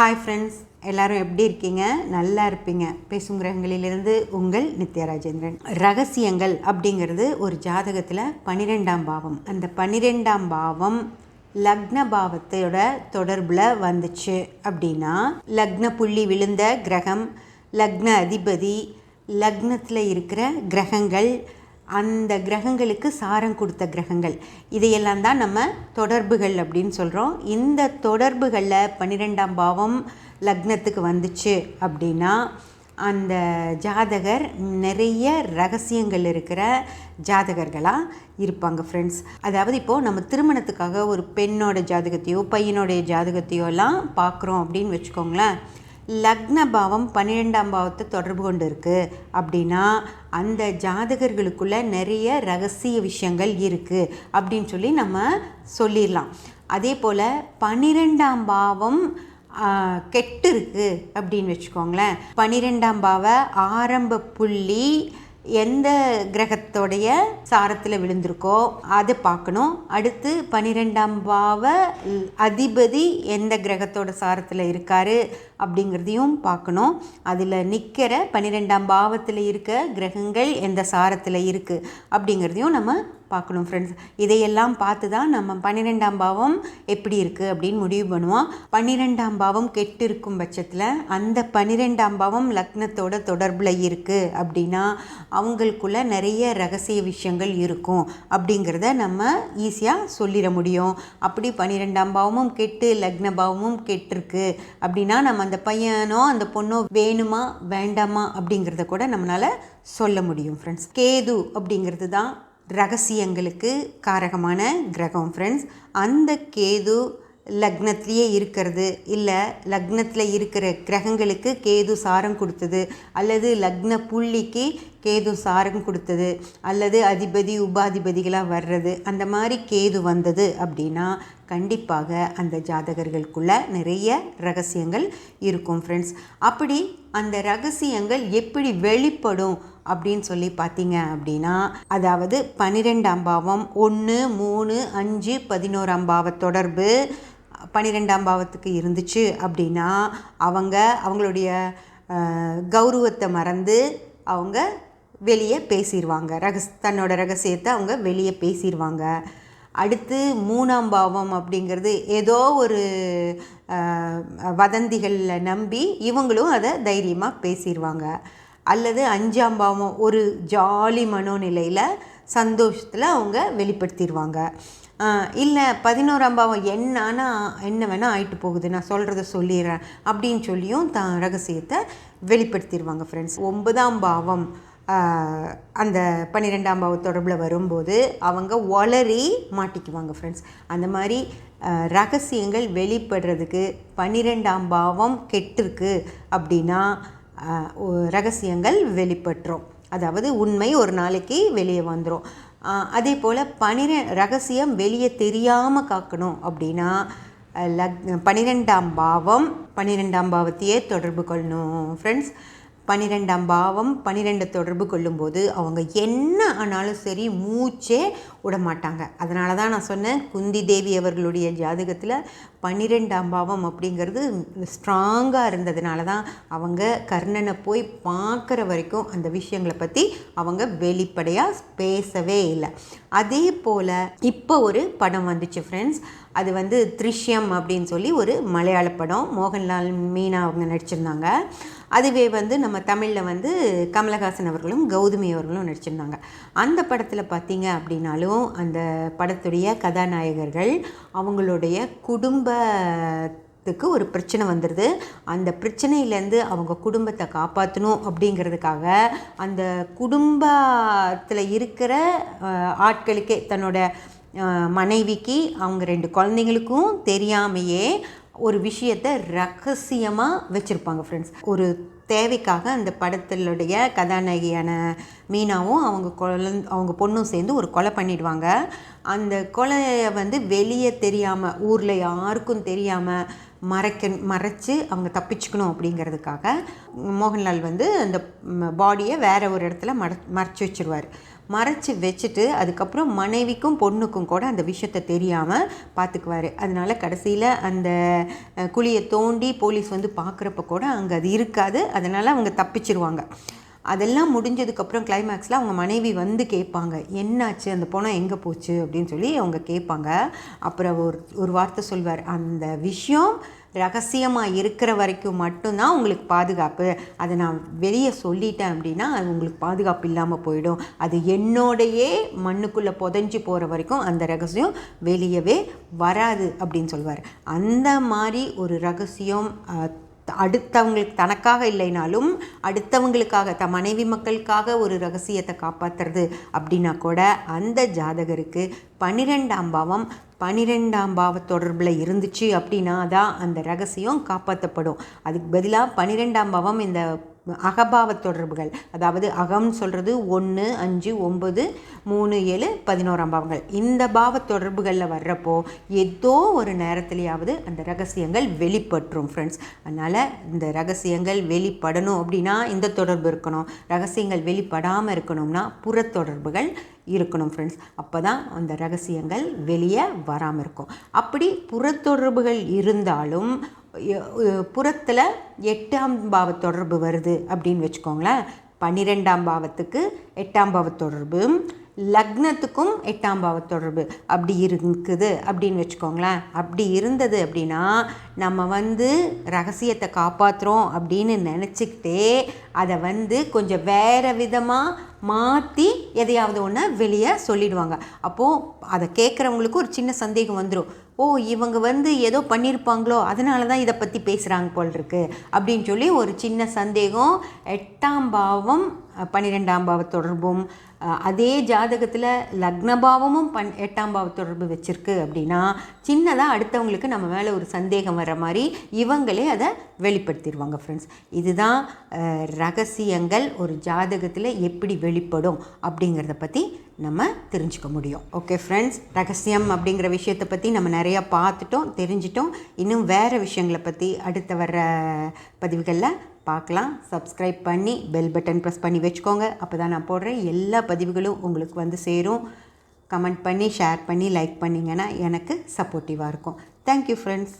Hi friends எல்லாரும் எப்படி இருக்கீங்க? நல்லா இருப்பீங்க. பேசும் கிரகங்களிலிருந்து உங்கள் நித்யா ராஜேந்திரன். ரகசியங்கள் அப்படிங்கிறது ஒரு ஜாதகத்தில் பன்னிரெண்டாம் பாவம். அந்த பன்னிரெண்டாம் பாவம் லக்ன பாவத்தோட தொடர்பில் வந்துச்சு அப்படின்னா லக்ன புள்ளி விழுந்த கிரகம் லக்ன அதிபதி லக்னத்தில் இருக்கிற கிரகங்கள் அந்த கிரகங்களுக்கு சாரம் கொடுத்த கிரகங்கள். இதையெல்லாம் தான் நம்ம தொடர்புகள் அப்படின்னு சொல்கிறோம் இந்த தொடர்புகளில் பன்னிரெண்டாம் பாவம் லக்னத்துக்கு வந்துச்சு அப்படின்னா அந்த ஜாதகர் நிறைய ரகசியங்கள் இருக்கிற ஜாதகர்களாக இருப்பாங்க ஃப்ரெண்ட்ஸ் அதாவது இப்போது நம்ம திருமணத்துக்காக ஒரு பெண்ணோட ஜாதகத்தையோ பையனோடைய ஜாதகத்தையோ எல்லாம் பார்க்குறோம் அப்படின்னு வச்சுக்கோங்களேன். லக்ன பாவம் பன்னிரெண்டாம் பாவத்தை தொடர்பு கொண்டு இருக்குது அப்படின்னா அந்த ஜாதகர்களுக்குள்ள நிறைய ரகசிய விஷயங்கள் இருக்குது அப்படின்னு சொல்லி நம்ம சொல்லிடலாம். அதே போல் பன்னிரெண்டாம் பாவம் கெட்டு இருக்குது அப்படின்னு வச்சுக்கோங்களேன். பன்னிரெண்டாம் பாவ ஆரம்ப புள்ளி எந்த கிரகத்தோடைய சாரத்தில் விழுந்திருக்கோ அதை பார்க்கணும். அடுத்து பன்னிரெண்டாம் பாவ அதிபதி எந்த கிரகத்தோட சாரத்தில் இருக்காரு அப்படிங்கிறதையும் பார்க்கணும். அதில் நிற்கிற பன்னிரெண்டாம் பாவத்தில் இருக்க கிரகங்கள் எந்த சாரத்தில் இருக்குது அப்படிங்கிறதையும் நம்ம பார்க்கணும் ஃப்ரெண்ட்ஸ் இதையெல்லாம் பார்த்து தான் நம்ம பன்னிரெண்டாம் பாவம் எப்படி இருக்குது அப்படின்னு முடிவு பண்ணுவோம். பன்னிரெண்டாம் பாவம் கெட்டு இருக்கும் பட்சத்தில் அந்த பன்னிரெண்டாம் பாவம் லக்னத்தோட தொடர்பில் இருக்குது அப்படின்னா அவங்களுக்குள்ள நிறைய ரகசிய விஷயங்கள் இருக்கும் அப்படிங்கிறத நம்ம ஈஸியாக சொல்லிட முடியும். அப்படி பன்னிரெண்டாம் பாவமும் கெட்டு லக்ன பாவமும் கெட்டிருக்கு அப்படின்னா நம்ம அந்த பையனோ அந்த பொண்ணோ வேணுமா வேண்டாமா அப்படிங்கிறத கூட நம்மளால் சொல்ல முடியும் ஃப்ரெண்ட்ஸ் கேது அப்படிங்கிறது தான் ரகசியங்களுக்கு காரகமான கிரகம் ஃப்ரெண்ட்ஸ் அந்த கேது லக்னத்திலேயே இருக்கிறது. இல்லை லக்னத்தில் இருக்கிற கிரகங்களுக்கு கேது சாரம் கொடுத்தது. அல்லது லக்ன புள்ளிக்கு கேது சாரம் கொடுத்தது. அல்லது அதிபதி உபாதிபதிகளாக வர்றது. அந்த மாதிரி கேது வந்தது அப்படின்னா கண்டிப்பாக அந்த ஜாதகர்களுக்குள்ள நிறைய ரகசியங்கள் இருக்கும் ஃப்ரெண்ட்ஸ் அப்படி அந்த ரகசியங்கள் எப்படி வெளிப்படும் அப்படின்னு சொல்லி பார்த்தீங்க அப்படின்னா அதாவது பன்னிரெண்டாம் பாவம் ஒன்று மூணு அஞ்சு பதினோராம் பாவ தொடர்பு பன்னிரெண்டாம் பாவத்துக்கு இருந்துச்சு அப்படின்னா அவங்க அவங்களுடைய கௌரவத்தை மறந்து அவங்க வெளியே பேசிடுவாங்க ரகஸ் தன்னோட ரகசியத்தை அவங்க வெளியே பேசிடுவாங்க அடுத்து மூணாம் பாவம் அப்படிங்கிறது ஏதோ ஒரு வதந்திகளில் நம்பி இவங்களும் அதை தைரியமாக பேசிடுவாங்க அல்லது அஞ்சாம் பாவம் ஒரு ஜாலி மனோநிலையில் சந்தோஷத்தில் அவங்க வெளிப்படுத்திடுவாங்க இல்லை பதினோராம் பாவம் என்னன்னா என்ன வேணால் ஆயிட்டு போகுது நான் சொல்கிறத சொல்லிடுறேன் அப்படின்னு சொல்லியும் த ரகசியத்தை வெளிப்படுத்திடுவாங்க ஃப்ரெண்ட்ஸ் ஒன்பதாம் பாவம் அந்த பன்னிரெண்டாம் பாவ தொடர்பில் வரும்போது அவங்க ஒளரி மாட்டிக்குவாங்க ஃப்ரெண்ட்ஸ் அந்த மாதிரி ரகசியங்கள் வெளிப்படுறதுக்கு பன்னிரெண்டாம் பாவம் கெட்டிருக்கு அப்படின்னா ரகசியங்கள் வெளிப்பட்டுரும். அதாவது உண்மை ஒரு நாளைக்கு வெளியே வந்துடும் அதே போல் பனிரெ ரகசியம் வெளியே தெரியாமல் காக்கணும் அப்படின்னா லக் பன்னிரெண்டாம் பாவம் பன்னிரெண்டாம் பாவத்தையே தொடர்பு கொள்ளணும் ஃப்ரெண்ட்ஸ் பன்னிரெண்டாம் பாவம் பன்னிரெண்டு தொடர்பு கொள்ளும்போது அவங்க என்ன ஆனாலும் சரி மூச்சே விட மாட்டாங்க அதனால தான் நான் சொன்னேன் குந்தி தேவி அவர்களுடைய ஜாதகத்தில் பன்னிரெண்டாம் பாவம் அப்படிங்கிறது ஸ்ட்ராங்காக இருந்ததுனால தான் அவங்க கர்ணனை போய் பார்க்குற வரைக்கும் அந்த விஷயங்களை பற்றி அவங்க வெளிப்படையாக பேசவே இல்லை. அதே போல் இப்போ ஒரு படம் வந்துச்சு ஃப்ரெண்ட்ஸ் அது வந்து த்ரிஷ்யம் அப்படின்னு சொல்லி ஒரு மலையாள படம். மோகன்லால் மீனா அவங்க நடிச்சிருந்தாங்க. அதுவே வந்து நம்ம தமிழில் வந்து கமலஹாசன் அவர்களும் கௌதமி அவர்களும் நடிச்சிருந்தாங்க. அந்த படத்தில் பார்த்தீங்க அப்படின்னாலும் அந்த படத்துடைய கதாநாயகர்கள் அவங்களுடைய குடும்பத்துக்கு ஒரு பிரச்சனை வந்துடுது அந்த பிரச்சனையிலேருந்து அவங்க குடும்பத்தை காப்பாற்றணும் அப்படிங்கிறதுக்காக அந்த குடும்பத்தில் இருக்கிற ஆட்களுக்கே தன்னோட மனைவிக்கு அவங்க ரெண்டு குழந்தைங்களுக்கும் தெரியாமையே ஒரு விஷயத்தை ரகசியமாக வச்சுருப்பாங்க ஃப்ரெண்ட்ஸ் ஒரு தேவைக்காக அந்த படத்திலுடைய கதாநாயகியான மீனாவும் அவங்க குழந்தை அவங்க பொண்ணும் சேர்ந்து ஒரு கொலை பண்ணிடுவாங்க. அந்த கொலையை வந்து வெளியே தெரியாமல் ஊரில் யாருக்கும் தெரியாமல் மறைக்க மறைச்சு அவங்க தப்பிச்சுக்கணும் அப்படிங்கிறதுக்காக மோகன்லால் வந்து அந்த பாடியை வேறு ஒரு இடத்துல மற மறைச்சி வச்சிருவார். மறைச்சி வச்சுட்டு அதுக்கப்புறம் மனைவிக்கும் பொண்ணுக்கும் கூட அந்த விஷயத்தை தெரியாமல் பார்த்துக்குவார் அதனால கடைசியில் அந்த குழியை தோண்டி போலீஸ் வந்து பார்க்குறப்ப கூட அங்கே அது இருக்காது. அதனால் அவங்க தப்பிச்சிருவாங்க. அதெல்லாம் முடிஞ்சதுக்கப்புறம் கிளைமேக்ஸில் அவங்க மனைவி வந்து கேட்பாங்க என்னாச்சு? அந்த பணம் எங்கே போச்சு? அப்படின்னு சொல்லி அவங்க கேட்பாங்க. அப்புறம் ஒரு ஒரு வார்த்தை சொல்வார் அந்த விஷயம் ரகசியமாக இருக்கிற வரைக்கும் மட்டும்தான் உங்களுக்கு பாதுகாப்பு. அதை நான் வெளியே சொல்லிட்டேன் அப்படின்னா அது உங்களுக்கு பாதுகாப்பு இல்லாமல் போயிடும். அது என்னோடையே மண்ணுக்குள்ளே புதைஞ்சு போகிற வரைக்கும் அந்த ரகசியம் வெளியவே வராது அப்படின்னு சொல்வார். அந்த மாதிரி ஒரு ரகசியம் அடுத்தவங்களுக்கு தனக்காக இல்லைனாலும் அடுத்தவங்களுக்காக த மனைவி மக்களுக்காக ஒரு ரகசியத்தை காப்பாற்றுறது அப்படின்னா கூட அந்த ஜாதகருக்கு பன்னிரெண்டாம் பாவம் பனிரெண்டாம் பாவ தொடர்பில் இருந்துச்சு அப்படின்னா தான் அந்த ரகசியம் காப்பாற்றப்படும் அதுக்கு பதிலாக பன்னிரெண்டாம் பாவம் இந்த அகபாவ தொடர்புகள். அதாவது அகம்னு சொல்கிறது ஒன்று அஞ்சு ஒம்பது மூணு ஏழு பதினோராம் பாவங்கள். இந்த பாவ தொடர்புகளில் வர்றப்போ ஏதோ ஒரு நேரத்துலையாவது அந்த ரகசியங்கள் வெளிப்பட்டுரும் ஃப்ரெண்ட்ஸ் அதனால் இந்த ரகசியங்கள் வெளிப்படணும் அப்படின்னா இந்த தொடர்பு இருக்கணும். ரகசியங்கள் வெளிப்படாமல் இருக்கணும்னா புறத்தொடர்புகள் இருக்கணும் ஃப்ரெண்ட்ஸ் அப்போ தான் அந்த ரகசியங்கள் வெளியே வராமல் இருக்கும். அப்படி புறத்தொடர்புகள் இருந்தாலும் புறத்தில் எட்டாம் பாவ தொடர்பு வருது அப்படின்னு வச்சுக்கோங்களேன். பன்னிரெண்டாம் பாவத்துக்கு எட்டாம் பாவ தொடர்பு. லக்னத்துக்கும் எட்டாம் பாவ தொடர்பு. அப்படி இருக்குது அப்படின்னு வச்சுக்கோங்களேன். அப்படி இருந்தது அப்படின்னா நம்ம வந்து ரகசியத்தை காப்பாற்றுறோம் அப்படின்னு நினச்சிக்கிட்டே அதை வந்து கொஞ்சம் வேறு விதமாக மாற்றி எதையாவது ஒன்று வெளியே சொல்லிடுவாங்க. அப்போது அதை கேட்குறவங்களுக்கு ஒரு சின்ன சந்தேகம் வந்துடும் ஓ இவங்க வந்து ஏதோ பண்ணியிருப்பாங்களோ அதனால தான் இதை பற்றி பேசுகிறாங்க போல் இருக்கு அப்படின்னு சொல்லி ஒரு சின்ன சந்தேகம் எட்டாம் பாவம் பன்னிரெண்டாம் பாவ தொடர்பும் அதே ஜாதகத்தில் லக்னபாவமும் பன் எட்டாம் பாவ தொடர்பு வச்சுருக்கு அப்படின்னா சின்னதாக அடுத்தவங்களுக்கு நம்ம மேலே ஒரு சந்தேகம் வர மாதிரி இவங்களே அதை வெளிப்படுத்திடுவாங்க ஃப்ரெண்ட்ஸ் இதுதான் ரகசியங்கள் ஒரு ஜாதகத்தில் எப்படி வெளிப்படும் அப்படிங்கிறத பற்றி நம்ம தெரிஞ்சுக்க முடியும். ஓகே ஃப்ரெண்ட்ஸ் ரகசியம் அப்படிங்கிற விஷயத்தை பற்றி நம்ம நிறையா பார்த்துட்டோம் தெரிஞ்சிட்டோம். இன்னும் வேறு விஷயங்களை பற்றி அடுத்த வர்ற பதிவுகளில் பார்க்கலாம். சப்ஸ்கிரைப் பண்ணி பெல் பட்டன் ப்ரெஸ் பண்ணி வச்சுக்கோங்க. அப்போ தான் நான் போடுற எல்லா பதிவுகளும் உங்களுக்கு வந்து சேரும். கமெண்ட் பண்ணி ஷேர் பண்ணி லைக் பண்ணிங்கன்னா எனக்கு சப்போர்ட்டிவாக இருக்கும். Thank you friends